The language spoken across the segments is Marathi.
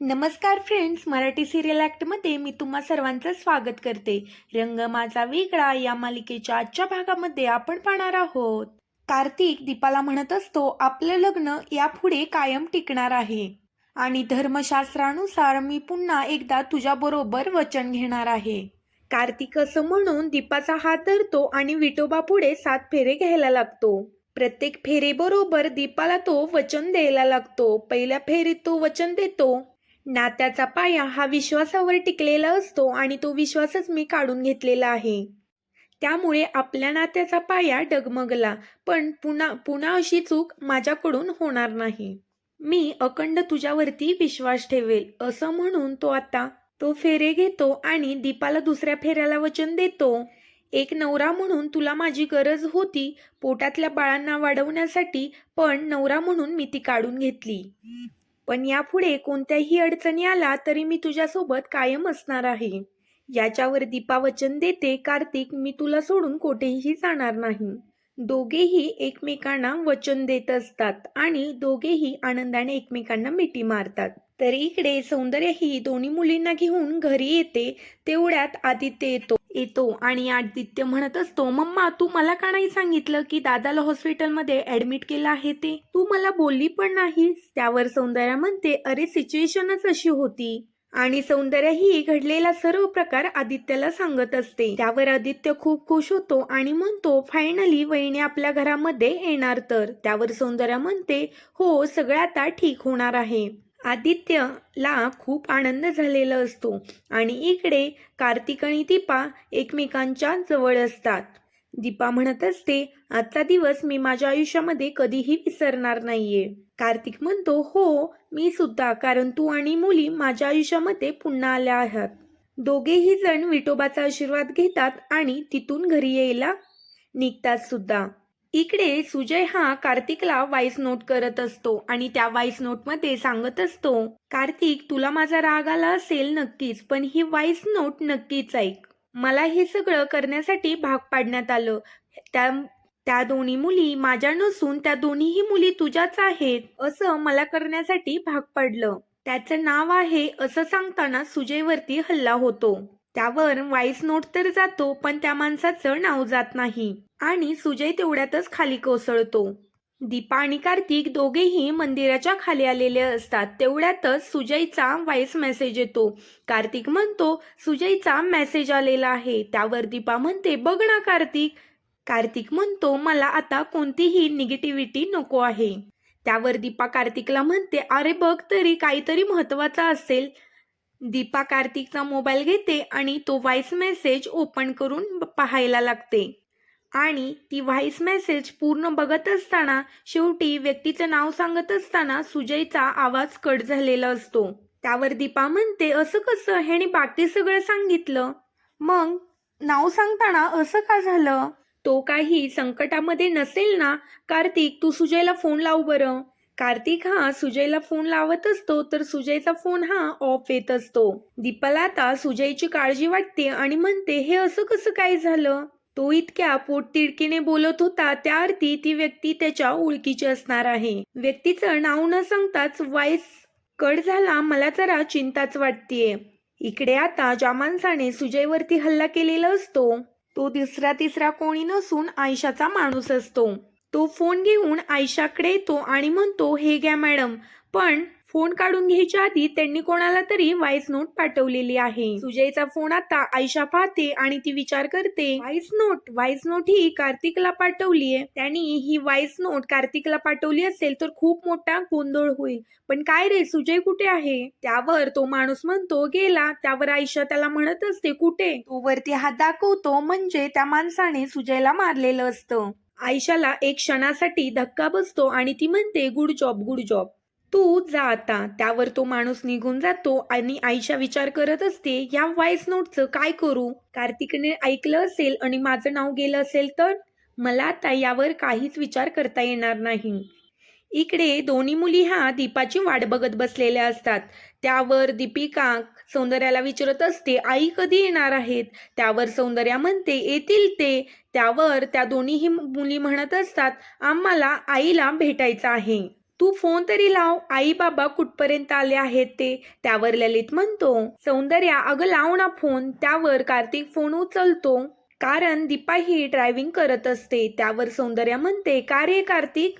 नमस्कार फ्रेंड्स मराठी सिरियल ॲक्टमध्ये मी तुम्हा सर्वांचं स्वागत करते. रंग माझा वेगळा या मालिकेच्या आजच्या भागामध्ये आपण पाहणार आहोत. कार्तिक दीपाला म्हणत असतो आपलं लग्न यापुढे कायम टिकणार आहे. आणि धर्मशास्त्रानुसार मी पुन्हा एकदा तुझ्याबरोबर वचन घेणार आहे. कार्तिक असं म्हणून दीपाचा हात धरतो आणि विठोबा पुढे सात फेरे घ्यायला लागतो. प्रत्येक फेरीबरोबर दीपाला तो वचन द्यायला लागतो. पहिल्या फेरीत तो वचन देतो. नात्याचा पाया हा विश्वासावर टिकलेला असतो आणि तो विश्वासच मी काढून घेतलेला आहे. त्यामुळे आपल्या नात्याचा पाया डगमगला पण पुन्हा पुन्हा अशी चूक माझ्याकडून होणार नाही. मी अखंड तुझ्यावरती विश्वास ठेवेल असं म्हणून तो आता तो फेरे घेतो आणि दीपाला दुसऱ्या फेऱ्याला वचन देतो. एक नवरा म्हणून तुला माझी गरज होती पोटातल्या बाळांना वाढवण्यासाठी पण नवरा म्हणून मी ती काढून घेतली. पण यापुढे कोणत्याही अडचणी आला तरी मी तुझ्यासोबत कायम असणार आहे. याच्यावर दीपा वचन देते कार्तिक मी तुला सोडून कोठेही जाणार नाही. दोघेही एकमेकांना वचन देत असतात आणि दोघेही आनंदाने एकमेकांना मिठी मारतात. तर इकडे सौंदर्य ही दोन्ही मुलींना घेऊन घरी येते तेवढ्यात आदित्य येतो. येतो. आणि आदित्य म्हणत असतो मम्मा तू मला का नाही सांगितलं की दादाला हॉस्पिटलमध्ये ऍडमिट केलं आहे ते? तू मला बोलली पण नाहीस. त्यावर सौंदर्य म्हणते अरे सिच्युएशनच अशी होती. आणि सौंदर्य ही घडलेला सर्व प्रकार आदित्यला सांगत असते. त्यावर आदित्य खूप खुश होतो आणि म्हणतो फायनली वहिनी आपल्या घरामध्ये येणार तर. त्यावर सौंदर्य म्हणते हो सगळं आता ठीक होणार आहे. आदित्यला खूप आनंद झालेला असतो आणि इकडे कार्तिक आणि दीपा एकमेकांच्या जवळ असतात. दीपा म्हणत असते आजचा दिवस मी माझ्या आयुष्यामध्ये कधीही विसरणार नाहीये. कार्तिक म्हणतो हो मी सुद्धा कारण तू आणि मुली माझ्या आयुष्यामध्ये पुन्हा आल्या आहात. दोघेही जण विठोबाचा आशीर्वाद घेतात आणि तिथून घरी यायला निघतात सुद्धा. इकडे सुजय हा कार्तिकला वाईस नोट करत असतो आणि त्या वाईस नोटमध्ये सांगत असतो कार्तिक तुला माझा राग आला असेल नक्कीच पण ही वाईस नोट नक्कीच ऐक. मला हे सगळं करण्यासाठी भाग पाडण्यात आलं. त्या त्या दोन्ही मुली माझ्या नसून त्या दोन्हीही मुली तुझ्याच आहेत असं मला करण्यासाठी भाग पाडलं. त्याचं नाव आहे असं सांगताना सुजयवरती हल्ला होतो. त्यावर वाईस नोट तर जातो पण त्या माणसाचं नाव जात नाही. आणि सुजय तेवढ्यातच खाली कोसळतो. दीपा आणि कार्तिक दोघेही मंदिराच्या खाली आलेले असतात. तेवढ्यातच सुजयचा व्हॉइस मेसेज येतो. कार्तिक म्हणतो सुजयचा मेसेज आलेला आहे. त्यावर दीपा म्हणते बघ ना कार्तिक. कार्तिक म्हणतो मला आता कोणतीही निगेटिव्हिटी नको आहे. त्यावर दीपा कार्तिकला म्हणते अरे बघ तरी काहीतरी महत्त्वाचा असेल. दीपा कार्तिकचा मोबाईल घेते आणि तो व्हॉइस मेसेज ओपन करून पाहायला लागते. आणि ती व्हॉइस मेसेज पूर्ण बघत असताना शेवटी व्यक्तीचं नाव सांगत असताना सुजयचा आवाज कट झालेला असतो. त्यावर दीपा म्हणते असं कसं? ह्याने बाकी सगळं सांगितलं. मग नाव सांगताना असं का झालं? तो काही संकटामध्ये नसेल ना? कार्तिक तू सुजयला फोन लाव बरं. कार्तिक हा सुजयला फोन लावत असतो तर सुजयचा फोन हा ऑफ येत असतो. दीपाला आता सुजयची काळजी वाटते आणि म्हणते हे असं कसं काय झालं? तो इतक्या पोटतिडकीने बोलत होता त्या अर्थी ती व्यक्ती त्याच्या ओळखीची असणार आहे. व्यक्तीचं नाव न सांगताच वाईस कट झाला मला जरा चिंताच वाटतेय. इकडे आता ज्या माणसाने सुजयवरती हल्ला केलेला असतो. तो दुसरा तिसरा कोणी नसून आयशाचा माणूस असतो. तो फोन घेऊन आयशाकडे येतो आणि म्हणतो हे घ्या मॅडम. पण फोन काढून घ्यायच्या आधी त्यांनी कोणाला तरी व्हॉइस नोट पाठवलेली आहे. सुजयचा फोन आता आयशा पाहते आणि ती विचार करते व्हॉइस नोट? व्हॉइस नोट ही कार्तिकला पाठवलीये. त्यांनी ही व्हॉइस नोट कार्तिकला पाठवली असेल तर खूप मोठा गोंधळ होईल. पण काय रे सुजय कुठे आहे? त्यावर तो माणूस म्हणतो गेला. त्यावर आयशा त्याला म्हणत असते कुठे? तो वरती हात दाखवतो म्हणजे त्या माणसाने सुजयला मारलेलं असतं. आयशाला एक क्षणासाठी धक्का बसतो आणि ती म्हणते गुड जॉब गुड जॉब. तू जा आता. त्यावर तो माणूस निघून जातो आणि आयशा विचार करत असते या व्हॉइस नोटचं काय करू? कार्तिकने ऐकलं असेल आणि माझं नाव गेलं असेल तर? मला आता यावर काहीच विचार करता येणार नाही. इकडे दोन्ही मुली ह्या दीपाची वाट बघत बसलेल्या असतात. त्यावर दीपिका सौंदर्याला विचारत असते आई कधी येणार आहेत? त्यावर सौंदर्या म्हणते येतील ते. त्यावर त्या दोन्हीही मुली म्हणत असतात आम्हाला आईला भेटायचं आहे. तू फोन तरी लाव आई बाबा कुठपर्यंत आले आहेत ते? त्यावर ललित म्हणतो सौंदर्या अगं लाव ना फोन. त्यावर कार्तिक फोन उचलतो कारण दीपा ही ड्रायव्हिंग करत असते. त्यावर सौंदर्या म्हणते का रे कार्तिक?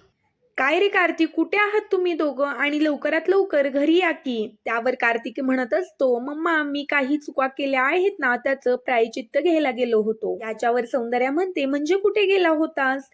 काय रे कार्तिक? कुठे आहात तुम्ही दोघं? आणि लवकरात लवकर घरी या की. त्यावर कार्तिक म्हणत असतो मम्मा मी काही चुका केल्या आहेत ना त्याचं प्रायचित्त घ्यायला गेलो होतो. याच्यावर सौंदर्या म्हणते म्हणजे कुठे गेला होतास?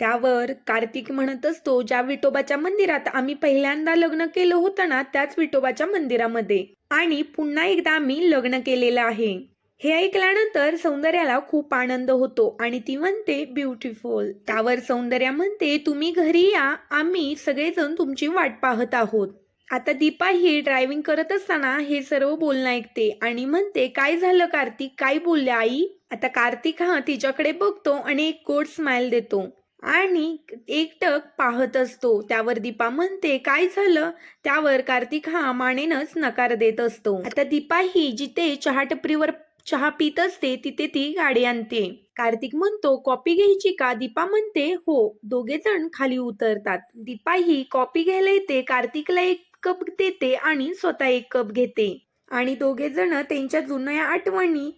त्यावर कार्तिक म्हणत असतो ज्या विठोबाच्या मंदिरात आम्ही पहिल्यांदा लग्न केलं होतं ना त्याच विठोबाच्या मंदिरामध्ये. आणि पुन्हा एकदा आम्ही लग्न केलेलं आहे. हे ऐकल्यानंतर सौंदर्याला खूप आनंद होतो आणि ती म्हणते ब्युटिफुल त्यावर सौंदर्या म्हणते तुम्ही घरी या आम्ही सगळेजण तुमची वाट पाहत आहोत. आता दीपा ही ड्रायव्हिंग करत असताना हे सर्व बोलणं ऐकते आणि म्हणते काय झालं कार्तिक? काय बोलले आई? आता कार्तिक हा तिच्याकडे बघतो आणि एक गोड स्माइल देतो आणि एकटक पाहत असतो. त्यावर दीपा म्हणते काय झालं? त्यावर कार्तिक हा मानेनच नकार देत असतो. आता दीपा ही जिथे चहा टपरीवर चहा पित असते तिथे ती गाडी आणते. कार्तिक म्हणतो कॉपी घ्यायची का? दीपा म्हणते हो. दोघे जण खाली उतरतात. दीपा ही कॉपी घ्यायला येते कार्तिकला एक कप देते आणि स्वतः एक कप घेते. आणि दोघे जण त्यांच्या जुन्या आठवणी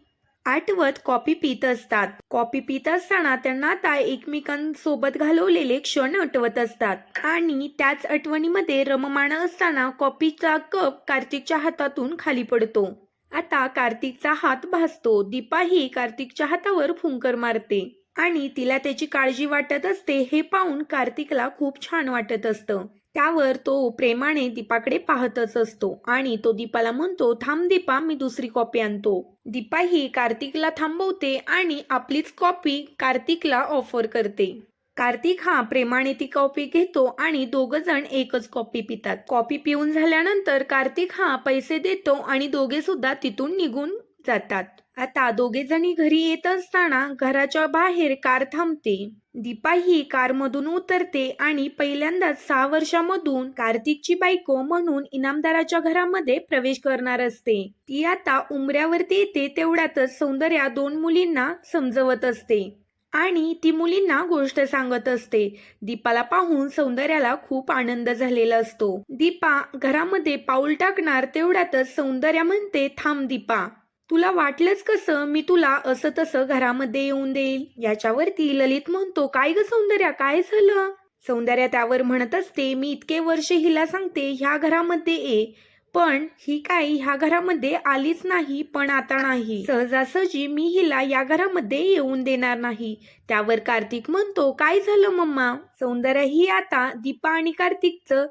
आठवत कॉपी पित असतात. कॉपी पित असताना त्यांना आता एकमेकांसोबत घालवलेले क्षण आठवत असतात. आणि त्याच आठवणीमध्ये रममाण असताना कॉपीचा कप कार्तिकच्या हातातून खाली पडतो. आता कार्तिकचा हात भासतो. दीपा ही कार्तिकच्या हातावर फुंकर मारते आणि तिला त्याची काळजी वाटत असते हे पाहून कार्तिकला खूप छान वाटत असतं. त्यावर तो प्रेमाने दीपाकडे पाहतच असतो आणि तो दीपाला म्हणतो थांब दीपा मी दुसरी कॉपी आणतो. दीपा ही कार्तिकला थांबवते आणि आपलीच कॉपी कार्तिकला ऑफर करते. कार्तिक हा प्रेमाने ती कॉफी घेतो आणि दोघ जण एकच कॉफी पितात. कॉफी पिऊन झाल्यानंतर कार्तिक हा पैसे देतो आणि दोघे सुद्धा तिथून निघून जातात. आता दोघे जणी घरी येत असताना घराच्या बाहेर कार थांबते. दीपा ही कारमधून उतरते आणि पहिल्यांदाच सहा वर्षामधून कार्तिकची बायको म्हणून इनामदाराच्या घरामध्ये प्रवेश करणार असते. ती आता उमऱ्यावरती येते तेवढ्यातच सौंदर्या दोन मुलींना समजवत असते. आणि ती मुलींना गोष्ट सांगत असते. दीपाला पाहून सौंदर्याला खूप आनंद झालेला असतो. दीपा घरामध्ये पाऊल टाकणार तेवढ्यातच सौंदर्या म्हणते थांब दीपा तुला वाटलंच कसं मी तुला असं तसं घरामध्ये येऊन देईल? याच्यावरती ललित म्हणतो काय ग सौंदर्या काय झालं? सौंदर्या त्यावर म्हणत असते मी इतके वर्ष हिला सांगते ह्या घरामध्ये ये. पण ही काय ह्या घरामध्ये आलीच नाही पण आता नाही. सहजासहजी मी हिला या घरामध्ये येऊन देणार नाही. त्यावर कार्तिक म्हणतो काय झालं मम्मा? सौंदर्या ही आता दीपा आणि कार्तिकचं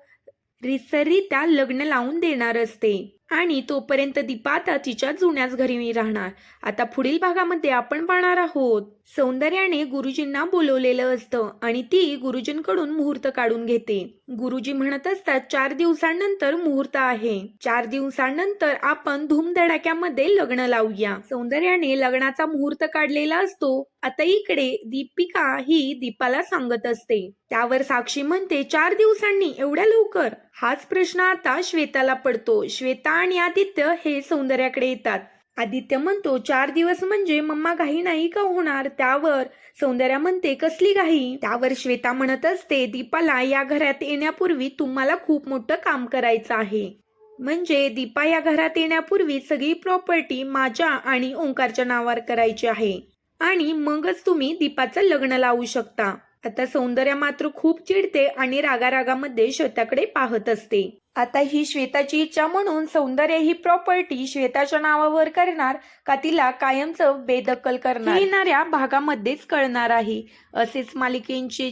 रिसरित्या लग्न लावून देणार असते. आणि तोपर्यंत दीपा आता तिच्या जुन्याच घरी राहणार. आता पुढील भागामध्ये आपण पाहणार आहोत. सौंदर्याने गुरुजींना बोलवलेलं असतं आणि ती गुरुजींकडून मुहूर्त काढून घेते. गुरुजी म्हणत असतात चार दिवसांनंतर मुहूर्त आहे. चार दिवसांनंतर आपण धूमधडाक्यामध्ये लग्न लावूया. सौंदर्याने लग्नाचा मुहूर्त काढलेला असतो. आता इकडे दीपिका ही दीपाला सांगत असते. त्यावर साक्षी म्हणते चार दिवसांनी? एवढ्या लवकर? हाच प्रश्न आता श्वेताला पडतो. श्वेता आणि आदित्य हे सौंदर्याकडे येतात. आदित्य म्हणतो चार दिवस म्हणजे मम्मा घाई नाही का होणार? त्यावर सौंदर्या म्हणते कसली घाई? त्यावर श्वेता म्हणत असते दीपाला या घरात येण्यापूर्वी तुम्हाला खूप मोठं काम करायचं आहे. म्हणजे दीपा या घरात येण्यापूर्वी सगळी प्रॉपर्टी माझ्या आणि ओंकारच्या नावावर करायची आहे. आणि मगच तुम्ही दीपाचं लग्न लावू शकता. आता सौंदर्या मात्र खूप चिडते आणि रागारागामध्ये श्वेताकडे पाहत असते. आता ही श्वेताची इच्छा म्हणून सौंदर्य ही प्रॉपर्टी श्वेताच्या नावावर करणार का तिला कायमचं बेदखल करणार? येणाऱ्या भागामध्येच कळणार आहे. असेच मालिकेंचे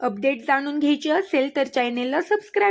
अपडेट जाणून घ्यायचे असेल तर चॅनेलला सबस्क्राईब